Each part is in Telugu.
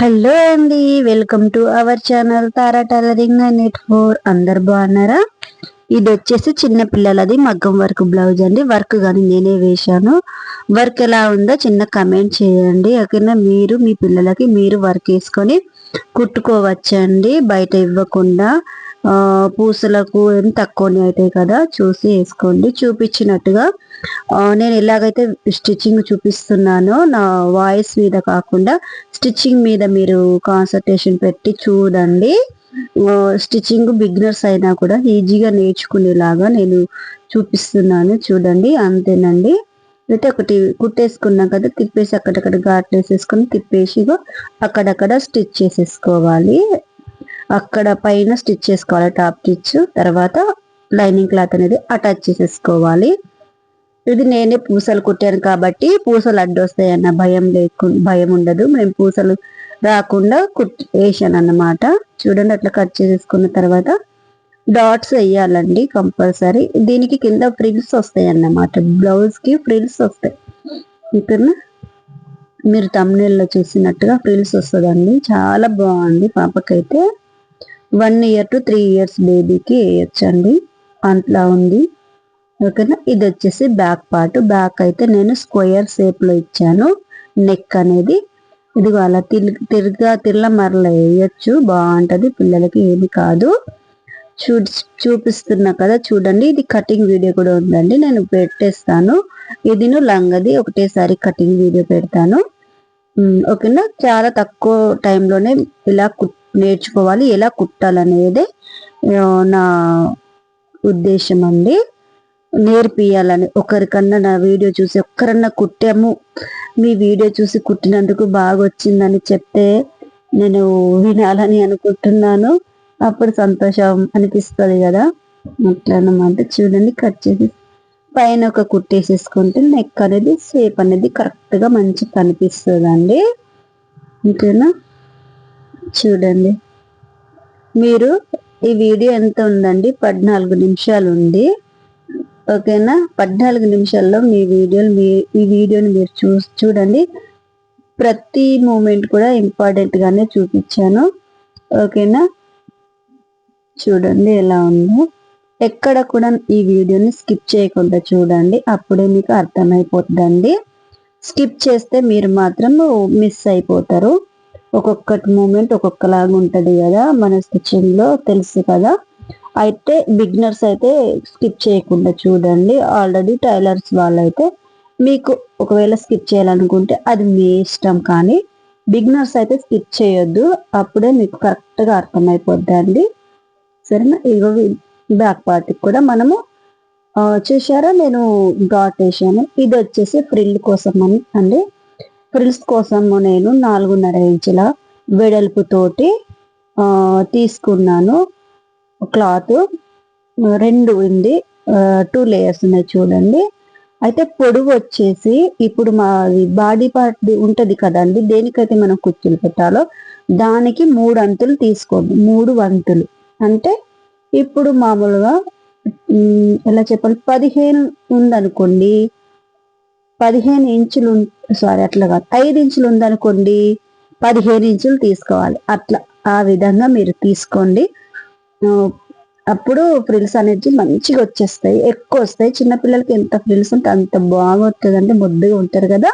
హలో అండి welcome to our channel Tara tailoring and net four. అందరు బాగున్నారా? ఇది వచ్చేసి చిన్న పిల్లలది మగ్గం వర్క్ బ్లౌజ్ అండి. వర్క్ కానీ నేనే వేశాను. వర్క్ ఎలా ఉందో చిన్న కమెంట్ చేయండి. ఓకేనా? మీరు మీ పిల్లలకి మీరు వర్క్ వేసుకొని కుట్టుకోవచ్చండి. బయట ఇవ్వకుండా పూసలకు ఏం తక్కువనే అవుతాయి కదా? చూసి వేసుకోండి. చూపించినట్టుగా నేను ఎలాగైతే స్టిచ్చింగ్ చూపిస్తున్నానో నా వాయిస్ మీద కాకుండా స్టిచ్చింగ్ మీద మీరు కాన్సన్ట్రేషన్ పెట్టి చూడండి. స్టిచ్చింగ్ బిగినర్స్ అయినా కూడా ఈజీగా నేర్చుకునేలాగా నేను చూపిస్తున్నాను. చూడండి అంతేనండి. అయితే ఒకటి కుట్టేసుకున్నాం కదా తిప్పేసి అక్కడక్కడ ఘాట్లు వేసేసుకొని తిప్పేసి అక్కడక్కడ స్టిచ్ చేసేసుకోవాలి. అక్కడ పైన స్టిచ్ చేసుకోవాలి టాప్ స్టిచ్. తర్వాత లైనింగ్ క్లాత్ అనేది అటాచ్ చేసేసుకోవాలి. ఇది నేనే పూసలు కుట్టాను కాబట్టి పూసలు అడ్డొస్తాయి అన్న భయం లేకుండా భయం ఉండదు. మేము పూసలు రాకుండా కుట్ వేసాను అన్నమాట చూడండి అట్లా కట్ చేసుకున్న తర్వాత డాట్స్ వేయాలండి కంపల్సరీ. దీనికి కింద ఫ్రిల్స్ వస్తాయి అన్నమాట బ్లౌజ్కి ఫ్రిల్స్ వస్తాయి. ఇక్కడ మీరు తమ్నేల్లో చూసినట్టుగా ఫ్రిల్స్ వస్తుందండి. చాలా బాగుంది పాపకైతే. One year two three years బేబీకి వేయచ్చండి. అట్లా ఉంది. ఓకేనా? ఇది వచ్చేసి బ్యాక్ పార్ట్ బ్యాక్ అయితే నేను స్క్వేర్ షేప్లో ఇచ్చాను. నెక్ అనేది. ఇది అలా తిరిగి తిరిగా తిర్ల మరల వేయచ్చు. బాగుంటుంది. పిల్లలకి ఏమి కాదు. చూ చూపిస్తున్నా కదా చూడండి. ఇది కటింగ్ వీడియో కూడా ఉందండి. నేను పెట్టేస్తాను. ఇది లంగది. ఒకటేసారి కటింగ్ వీడియో పెడతాను. ఓకేనా? చాలా తక్కువ టైంలోనే ఇలా నేర్చుకోవాలి. ఎలా కుట్టాలనేదే నా ఉద్దేశం అండి. నేర్పియాలని ఒకరికన్నా నా వీడియో చూసి ఒక్కరన్నా కుట్టాము. మీ వీడియో చూసి కుట్టినందుకు బాగా వచ్చిందని చెప్తే నేను వినాలని అనుకుంటున్నాను. అప్పుడు సంతోషం అనిపిస్తుంది కదా. అట్లనమాట చూడండి కట్ చేసి పైన ఒక కుట్టేసేసుకుంటే నెక్ అనేది షేప్ అనేది కరెక్ట్గా మంచి కనిపిస్తుంది అండి ఓకేనా? చూడండి. మీరు ఈ వీడియో ఎంత ఉందండి? పద్నాలుగు నిమిషాలు ఉంది ఓకేనా? పద్నాలుగు నిమిషాల్లో మీ వీడియోలు మీ ఈ వీడియోని మీరు చూ చూడండి. ప్రతి మూమెంట్ కూడా ఇంపార్టెంట్గానే చూపించాను. ఓకేనా? చూడండి ఎలా ఉందో. ఎక్కడ కూడా ఈ వీడియోని స్కిప్ చేయకుండా చూడండి. అప్పుడే మీకు అర్థమైపోతుందండి స్కిప్ చేస్తే మీరు మాత్రం మిస్ అయిపోతారు. ఒక్కొక్కటి మూమెంట్ ఒక్కొక్కలాగా ఉంటుంది కదా మన స్టిచ్చింగ్లో తెలుసు కదా. అయితే బిగినర్స్ అయితే స్కిప్ చేయకుండా చూడండి. ఆల్రెడీ టైలర్స్ వాళ్ళైతే మీకు ఒకవేళ స్కిప్ చేయాలనుకుంటే అది మీ ఇష్టం కానీ బిగినర్స్ అయితే స్కిప్ చేయొద్దు. అప్పుడే మీకు కరెక్ట్గా అర్థమైపోద్దండి. సరేనా? ఇగో బ్యాక్ పార్ట్కి కూడా మనము చూసారా నేను డాట్ వేసాను. ఇది వచ్చేసి ఫ్రిల్ కోసం అని అండి. ఫ్రిల్స్ కోసము నేను నాలుగున్నర ఇంచుల వెడల్పుతోటి తీసుకున్నాను. క్లాత్ రెండు ఉంది. టూ లేయర్స్ ఉన్నాయి చూడండి. అయితే పొడుగు వచ్చేసి ఇప్పుడు మా బాడీ పార్ట్ ఉంటుంది కదండి దేనికైతే మనం కుర్చీలు పెట్టాలో దానికి మూడు అంతులు తీసుకోండి. మూడు వంతులు. అంటే ఇప్పుడు మామూలుగా ఎలా చెప్పాలి? పదిహేను ఉందనుకోండి. పదిహేను ఇంచులు సారీ అట్లా కాదు. ఐదు ఇంచులు ఉందనుకోండి పదిహేను ఇంచులు తీసుకోవాలి. అట్లా ఆ విధంగా మీరు తీసుకోండి. అప్పుడు ఫ్రిల్స్ అనేది మంచిగా వచ్చేస్తాయి. ఎక్కువ వస్తాయి. చిన్నపిల్లలకి ఎంత ఫ్రిల్స్ ఉంటే అంత బాగుంటుంది అంటే ముద్దుగా ఉంటారు కదా.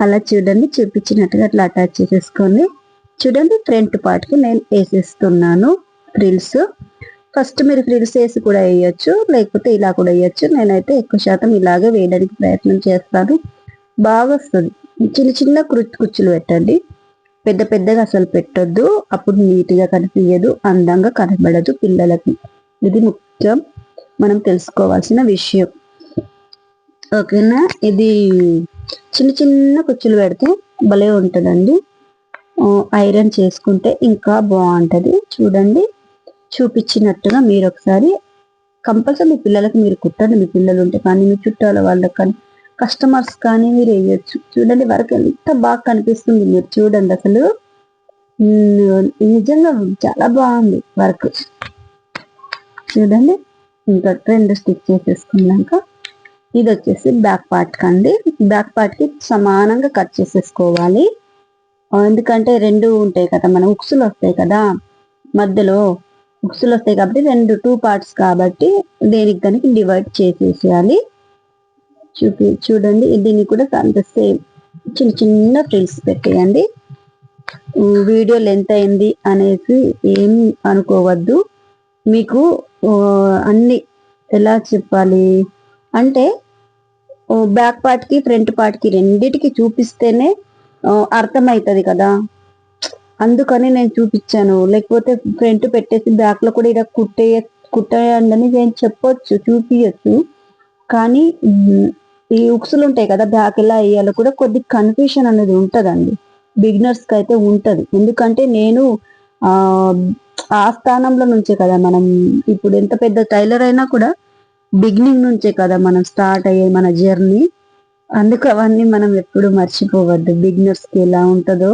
అలా చూడండి. చూపించినట్టుగా అట్లా అటాచ్ చేసేసుకోండి. చూడండి. ఫ్రంట్ పార్ట్కి నేను వేసేస్తున్నాను ఫ్రిల్స్. ఫస్ట్ మీరు ఫ్రిల్స్ వేసి కూడా వేయచ్చు. లేకపోతే ఇలా కూడా వేయచ్చు. నేనైతే ఎక్కువ శాతం ఇలాగే వేయడానికి ప్రయత్నం చేస్తాను. బాగా వస్తుంది చిన్న చిన్న కుచ్చులు పెట్టండి. పెద్ద పెద్దగా అసలు పెట్టొద్దు. అప్పుడు నీట్గా కనిపించదు అందంగా కనబడదు పిల్లలకి. ఇది ముఖ్యం. మనం తెలుసుకోవాల్సిన విషయం. ఓకేనా? ఇది చిన్న చిన్న కుచ్చులు పెడితే భలే ఉంటుందండి. ఐరన్ చేసుకుంటే ఇంకా బాగుంటుంది. చూడండి. చూపించినట్టుగా మీరు ఒకసారి కంపల్సరీ మీ పిల్లలకి మీరు కుట్టండి. మీ పిల్లలు ఉంటే కానీ మీ చుట్టాల వాళ్ళకి కానీ. కస్టమర్స్ కానీ మీరు వేయచ్చు. చూడండి వర్క్ ఎంత బాగా కనిపిస్తుంది మీరు చూడండి అసలు. నిజంగా చాలా బాగుంది వర్క్. చూడండి ఇంకా రెండు స్టిచ్ చేసేసుకున్నాక ఇది వచ్చేసి బ్యాక్ పార్ట్ కండి బ్యాక్ పార్ట్కి సమానంగా కట్ చేసేసుకోవాలి. ఎందుకంటే రెండు ఉంటాయి కదా మన ఉక్సులు వస్తాయి కదా. మధ్యలో ఉక్సులు వస్తాయి కాబట్టి రెండు టూ పార్ట్స్ కాబట్టి దేనికి కనుక డివైడ్ చేసేసేయాలి. చూపి చూడండి. దీన్ని కూడా అంత సేమ్ చిన్న చిన్న ఫ్రిల్స్ పెట్టేయండి. వీడియో లెంత్ అయింది అనేసి ఏం అనుకోవద్దు. మీకు అన్ని ఎలా చెప్పాలి? అంటే బ్యాక్ పార్ట్కి ఫ్రంట్ పార్ట్కి రెండిటికి చూపిస్తేనే అర్థమవుతుంది కదా. అందుకని నేను చూపించాను. లేకపోతే ఫ్రంట్ పెట్టేసి బ్యాక్లో కూడా ఇలా కుట్టే కుట్టేయండి అని నేను చెప్పొచ్చు చూపించచ్చు కానీ ఈ ఉక్సులు ఉంటాయి కదా బ్యాక్ ఎలా వేయాలో కూడా కొద్ది కన్ఫ్యూషన్ అనేది ఉంటుందండి. బిగినర్స్కి అయితే ఉంటుంది. ఎందుకంటే నేను ఆ స్థానంలో నుంచే కదా మనం ఇప్పుడు ఎంత పెద్ద టైలర్ అయినా కూడా బిగినింగ్ నుంచే కదా మనం స్టార్ట్ అయ్యే మన జర్నీ అందుకు అవన్నీ మనం ఎప్పుడు మర్చిపోవద్దు. బిగినర్స్కి ఎలా ఉంటుందో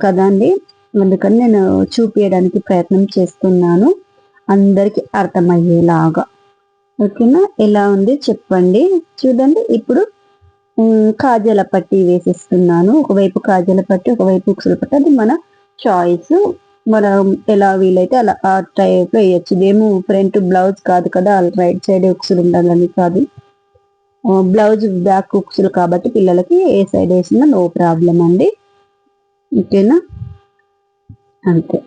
కదా అండి. అందుకని నేను చూపించడానికి ప్రయత్నం చేస్తున్నాను. అందరికి అర్థమయ్యేలాగా. ఓకేనా? ఎలా ఉంది చెప్పండి. చూడండి ఇప్పుడు కాజల పట్టి వేసేస్తున్నాను. ఒకవైపు కాజల పట్టి ఒకవైపు ఉక్సుల పట్టి. అది మన చాయిస్ మనం ఎలా వీలైతే అలా ఆ టైప్లో వేయచ్చు. ఇదేమో ఫ్రంట్ బ్లౌజ్ కాదు కదా రైట్ సైడ్ ఉక్సులు ఉండాలని కాదు. బ్లౌజ్ బ్యాక్ ఉక్సులు కాబట్టి పిల్లలకి ఏ సైడ్ వేసినా నో ప్రాబ్లం అండి. ఓకేనా? అంతే.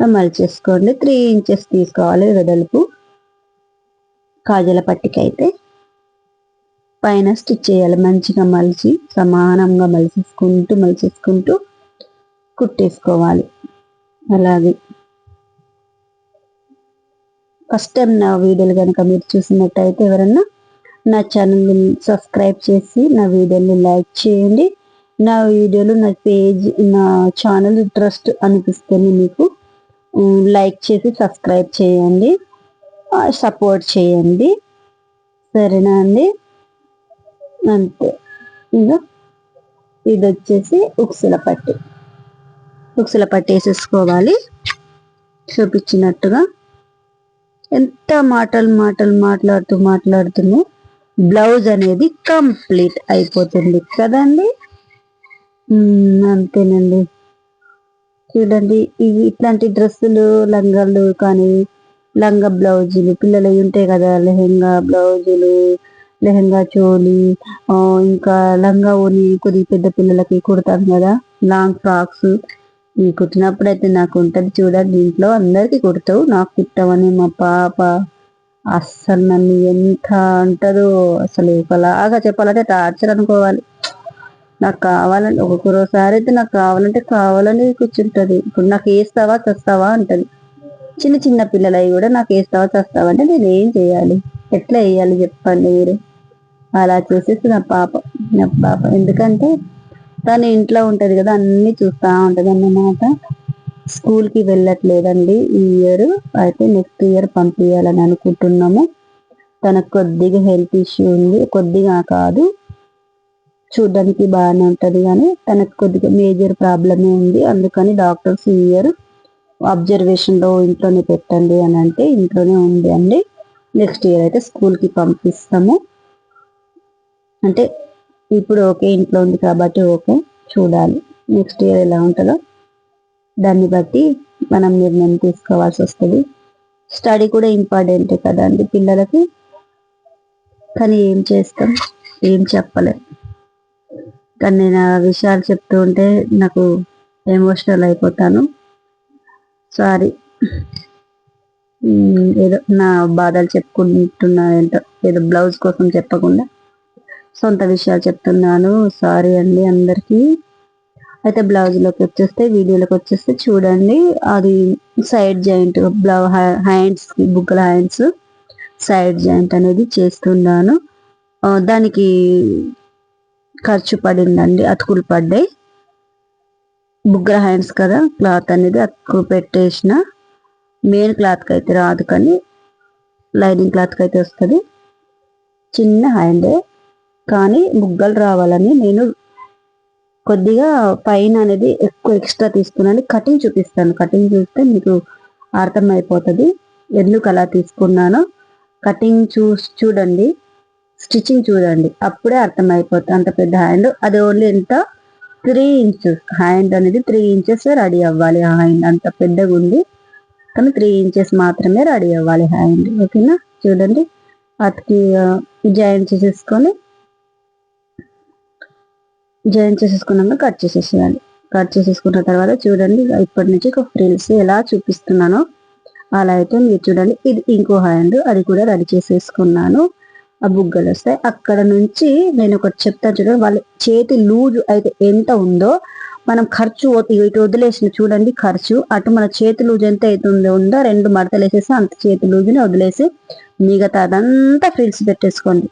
మళ్ళీ చేసుకోండి. త్రీ ఇంచెస్ తీసుకోవాలి వెడల్పు. కాజల పట్టిక అయితే పైన స్టిచ్ చేయాలి. మంచిగా మలిచి సమానంగా మలిచేసుకుంటూ మలిచేసుకుంటూ కుట్టేసుకోవాలి. అలాగే ఫస్ట్ టైం నా వీడియోలు కనుక మీరు చూసినట్టయితే ఎవరన్నా నా ఛానల్ని సబ్స్క్రైబ్ చేసి నా వీడియోని లైక్ చేయండి. నా వీడియోలు నా పేజ్ నా ఛానల్ ఇంట్రెస్ట్ అనిపిస్తుంది మీకు లైక్ చేసి సబ్స్క్రైబ్ చేయండి. సపోర్ట్ చేయండి. సరేనా అండి? అంతే. ఇంకా ఇది వచ్చేసి ఉక్సుల పట్టి. ఉక్సుల పట్టి వేసేసుకోవాలి. చూపించినట్టుగా. ఎంత మాటలు మాటలు మాట్లాడుతూ మాట్లాడుతూనే బ్లౌజ్ అనేది కంప్లీట్ అయిపోతుంది. కదండి? అంతేనండి. చూడండి ఇవి ఇట్లాంటి డ్రెస్సులు లంగాలు కానీ లంగా బ్లౌజులు పిల్లలు ఉంటాయి కదా లెహెంగా బ్లౌజులు లెహెంగా చోలి ఇంకా లంగా ఓని కొద్ది పెద్ద పిల్లలకి కుడతాం కదా లాంగ్ ఫ్రాక్స్. ఈ కుట్టినప్పుడు అయితే నాకు ఉంటుంది చూడండి ఇంట్లో అందరికి కుడతావు నాకు కుట్టవని మా పాప అస్సలు నన్ను ఎంత అంటారో అసలు ఒకలాగా చెప్పాలంటే టార్చర్ అనుకోవాలి. నాకు కావాలంటే ఒక్కొక్కసారి అయితే నాకు కావాలంటే కావాలని కూర్చుంటుంది. ఇప్పుడు నాకు వేస్తావా చస్తావా అంటది. చిన్న చిన్న పిల్లలవి కూడా నాకు వేస్తావా చస్తావా అంటే నేను ఏం చేయాలి? ఎట్లా వేయాలి చెప్పండి మీరు. అలా చేసేసి నా పాప నా పాప. ఎందుకంటే తను ఇంట్లో ఉంటుంది కదా అన్నీ చూస్తూ ఉంటుంది అన్నమాట. స్కూల్కి వెళ్ళట్లేదండి ఈ ఇయర్ అయితే నెక్స్ట్ ఇయర్ పంపించాలని అనుకుంటున్నాము. తనకు కొద్దిగా హెల్త్ ఇష్యూ ఉంది. కొద్దిగా కాదు. చూడడానికి బాగానే ఉంటుంది కానీ తనకు కొద్దిగా మేజర్ ప్రాబ్లమే ఉంది. అందుకని డాక్టర్స్ ఈ ఇయర్ అబ్జర్వేషన్లో ఇంట్లోనే పెట్టండి అని అంటే ఇంట్లోనే ఉంది అండి. నెక్స్ట్ ఇయర్ అయితే స్కూల్కి పంపిస్తాము. అంటే ఇప్పుడు ఓకే ఇంట్లో ఉంది కాబట్టి ఓకే చూడాలి. నెక్స్ట్ ఇయర్ ఎలా ఉంటుందో. దాన్ని బట్టి మనం నిర్ణయం తీసుకోవాల్సి వస్తుంది. స్టడీ కూడా ఇంపార్టెంటే కదా అండి పిల్లలకి. కానీ ఏం చేస్తాం? ఏం చెప్పలేం. కానీ నేను ఆ విషయాలు చెప్తూ ఉంటే నాకు ఎమోషనల్ అయిపోతాను. సారీ hmm, ఏదో నా బాధలు చెప్పుకుంటున్నా ఏంటో ఏదో బ్లౌజ్ కోసం చెప్పకుండా సొంత విషయాలు చెప్తున్నాను. సారీ అండి అందరికీ. అయితే బ్లౌజ్లోకి వచ్చేస్తే వీడియోలోకి వచ్చేస్తే చూడండి. అది సైడ్ జాయింట్ బ్లౌ హ్యాండ్స్ బుగ్గల హ్యాండ్స్ సైడ్ జాయింట్ అనేది చేస్తున్నాను. దానికి ఖర్చు పడిందండి అతుకులు పడ్డాయి. బుగ్గల హ్యాండ్స్ కదా క్లాత్ అనేది అక్కడ పెట్టేసిన. మెయిన్ క్లాత్కి అయితే రాదు కానీ లైనింగ్ క్లాత్కి అయితే వస్తుంది. చిన్న హ్యాండే కానీ బుగ్గలు రావాలని నేను కొద్దిగా పైన అనేది ఎక్కువ ఎక్స్ట్రా తీసుకున్నాను. కటింగ్ చూపిస్తాను. కటింగ్ చూస్తే మీకు అర్థమైపోతుంది. ఎందుకు అలా తీసుకున్నానో. కటింగ్ చూ చూడండి. స్టిచ్చింగ్ చూడండి. అప్పుడే అర్థమైపోతుంది అంత పెద్ద హ్యాండ్ అది ఓన్లీ ఎంత? త్రీ ఇంచెస్ హ్యాండ్ అనేది త్రీ ఇంచెస్ రెడీ అవ్వాలి హ్యాండ్ అంత పెద్దగా ఉంది కానీ త్రీ ఇంచెస్ మాత్రమే రెడీ అవ్వాలి హ్యాండ్ ఓకేనా చూడండి. వాటికి జాయిన్ చేసేసుకొని జాయిన్ చేసేసుకున్నాక కట్ చేసేసేయాలి. కట్ చేసేసుకున్న తర్వాత చూడండి ఇప్పటి నుంచి ఒక ఫ్రిల్స్ ఎలా చూపిస్తున్నానో. అలా అయితే మీరు చూడండి. ఇది ఇంకో హ్యాండ్ అది కూడా రెడీ చేసేసుకున్నాను. ఆ బుగ్గలు వస్తాయి. అక్కడ నుంచి నేను ఒకటి చెప్తాను చూడండి. వాళ్ళ చేతి లూజు అయితే ఎంత ఉందో మనం ఖర్చు ఇటు వదిలేసిన చూడండి ఖర్చు. అటు మన చేతి లూజు ఎంత అయితే ఉందో రెండు మడతలు వేసేసి అంత చేతి లూజుని వదిలేసి మిగతా అదంతా ఫ్రిల్స్ పెట్టేసుకోండి.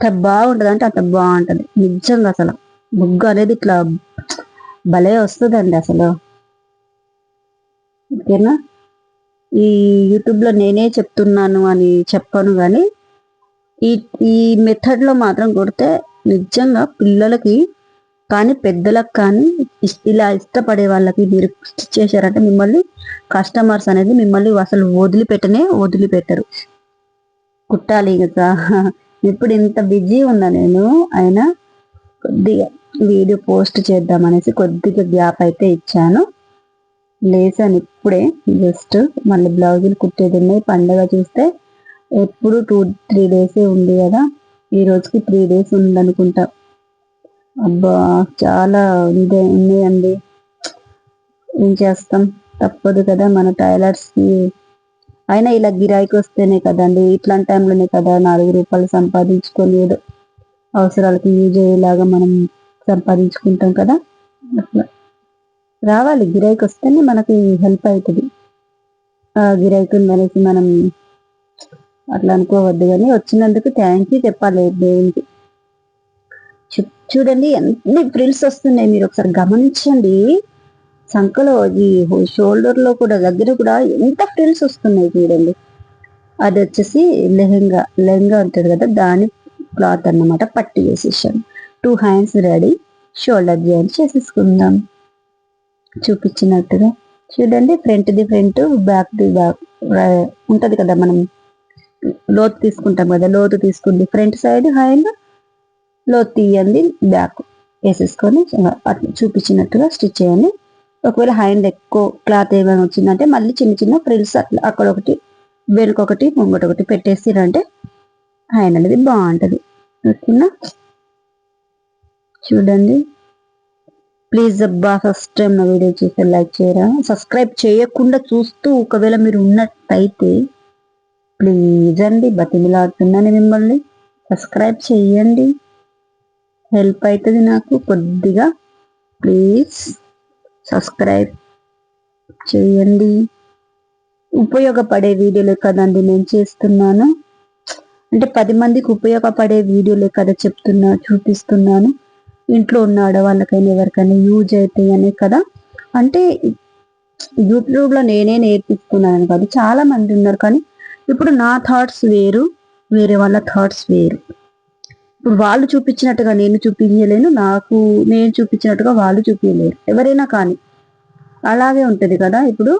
అంత బాగుంటుంది అంటే అంత బాగుంటుంది. నిజంగా అసలు బుగ్గ అనేది ఇట్లా భలే వస్తుందండి అసలు. ఓకేనా? ఈ యూట్యూబ్లో నేనే చెప్తున్నాను అని చెప్పను కానీ ఈ ఈ మెథడ్లో మాత్రం కొడితే నిజంగా పిల్లలకి కానీ పెద్దలకు కానీ ఇలా ఇష్టపడే వాళ్ళకి మీరు చేశారంటే మిమ్మల్ని కస్టమర్స్ అనేది మిమ్మల్ని అసలు వదిలిపెట్టనే వదిలిపెట్టరు. కుట్టాలి ఇంకా ఇప్పుడు ఇంత బిజీ ఉన్నా నేను అయినా కొద్దిగా వీడియో పోస్ట్ చేద్దాం అనేసి కొద్దిగా గ్యాప్ అయితే ఇచ్చాను. లేసాను ఇప్పుడే జస్ట్ మళ్ళీ బ్లౌజులు కుట్టేది ఉన్నాయి. పండగ చూస్తే ఎప్పుడు టూ త్రీ డేస్ ఉంది కదా ఈ రోజుకి త్రీ డేస్ ఉందనుకుంటా. అబ్బా చాలా ఇదే ఉన్నాయండి. ఏం చేస్తాం తప్పదు కదా మన టైలర్స్కి. అయినా ఇలా గిరాయికి వస్తేనే కదండి ఇట్లాంటి టైంలోనే కదా నాలుగు రూపాయలు సంపాదించుకొని ఏదో అవసరాలకి యూజ్ అయ్యేలాగా మనం సంపాదించుకుంటాం కదా. అట్లా. రావాలి గిరాయికి వస్తేనే మనకి హెల్ప్ అవుతుంది. ఆ గిరాయికి మనకి మనం అట్లా అనుకోవద్దు కానీ వచ్చినందుకు థ్యాంక్ యూ చెప్పాలి దేవునికి. చూడండి ఎన్ని ఫ్రిల్స్ వస్తున్నాయి మీరు ఒకసారి గమనించండి. సంఖలో ఈ షోల్డర్లో కూడా దగ్గర కూడా ఎంత ఫ్రిల్స్ వస్తున్నాయి చూడండి. అది వచ్చేసి లెహెంగా లెహెంగా ఉంటుంది కదా దాని క్లాత్ అన్నమాట పట్టి చేసేసాను two hands ready shoulder join చేసేసుకుందాం. చూపించినట్టుగా. చూడండి front the front back the back ఉంటుంది కదా మనం లోతు తీసుకుంటాం కదా లోతు తీసుకుంది ఫ్రంట్ సైడ్ హ్యాండ్ లోతు తీయండి బ్యాక్ వేసేసుకొని అట్లా చూపించినట్టుగా స్టిచ్ చేయండి. ఒకవేళ హ్యాండ్ ఎక్కువ క్లాత్ ఏమైనా వచ్చిందంటే మళ్ళీ చిన్న చిన్న ఫ్రిల్స్ అట్లా అక్కడ ఒకటి వెనుకొకటి ముంగట ఒకటి పెట్టేసిరంటే హ్యాండ్ అనేది బాగుంటుంది. ఓకేనా? చూడండి. ప్లీజ్ అబ్బా ఫస్ట్ టైం నా వీడియో చూస్తే లైక్ చేయరా? సబ్స్క్రైబ్ చేయకుండా చూస్తూ ఒకవేళ మీరు ఉన్నట్టయితే ప్లీజ్ అండి బతిమిలాడుతున్నాను మిమ్మల్ని. సబ్స్క్రైబ్ చేయండి హెల్ప్ అవుతుంది నాకు కొద్దిగా. ప్లీజ్ సబ్స్క్రైబ్ చేయండి ఉపయోగపడే వీడియోలే కదండి నేను చేస్తున్నాను. అంటే పది మందికి ఉపయోగపడే వీడియోలే కదా చెప్తున్నా చూపిస్తున్నాను. ఇంట్లో ఉన్న ఆడవాళ్ళకైనా ఎవరికైనా యూజ్ అవుతాయి అనే కదా. అంటే యూట్యూబ్లో నేనే నేర్పిస్తున్నాను. కాదు చాలా మంది ఉన్నారు కానీ ఇప్పుడు నా థాట్స్ వేరు వేరే వాళ్ళ థాట్స్ వేరు. ఇప్పుడు వాళ్ళు చూపించినట్టుగా నేను చూపించలేను నాకు నేను చూపించినట్టుగా వాళ్ళు చూపించలేరు. ఎవరైనా కానీ. అలాగే ఉంటుంది కదా ఇప్పుడు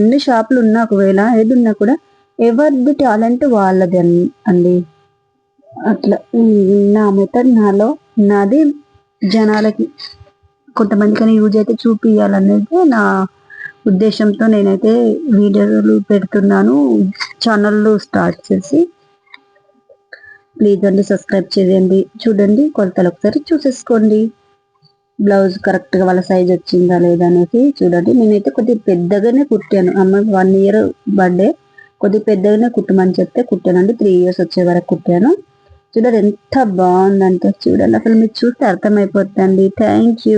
ఎన్ని షాపులు ఉన్నా ఒకవేళ ఏది ఉన్నా కూడా ఎవరిది టాలెంట్ వాళ్ళది అండి. అట్లా నా మెథడ్ నాలో నాది జనాలకి కొంతమందికైనా యూజ్ అయితే చూపించాలనేది నా ఉద్దేశంతో నేనైతే వీడియోలు పెడుతున్నాను. ఛానల్ స్టార్ట్ చేసి ప్లీజ్ అండి సబ్స్క్రైబ్ చేయండి. చూడండి కొలతలు ఒకసారి చూసేసుకోండి. బ్లౌజ్ కరెక్ట్గా వాళ్ళ సైజ్ వచ్చిందా లేదా అనేసి చూడండి. నేనైతే కొద్దిగా పెద్దగానే కుట్టాను. అమ్మ వన్ ఇయర్ బర్త్డే కొద్దిగా పెద్దగానే కుట్టమని చెప్తే కుట్టానండి. త్రీ ఇయర్స్ వచ్చే వరకు కుట్టాను. చూడండి ఎంత బాగుందంటే చూడండి. అసలు మీరు చూస్తే అర్థమైపోతుంది థ్యాంక్ యూ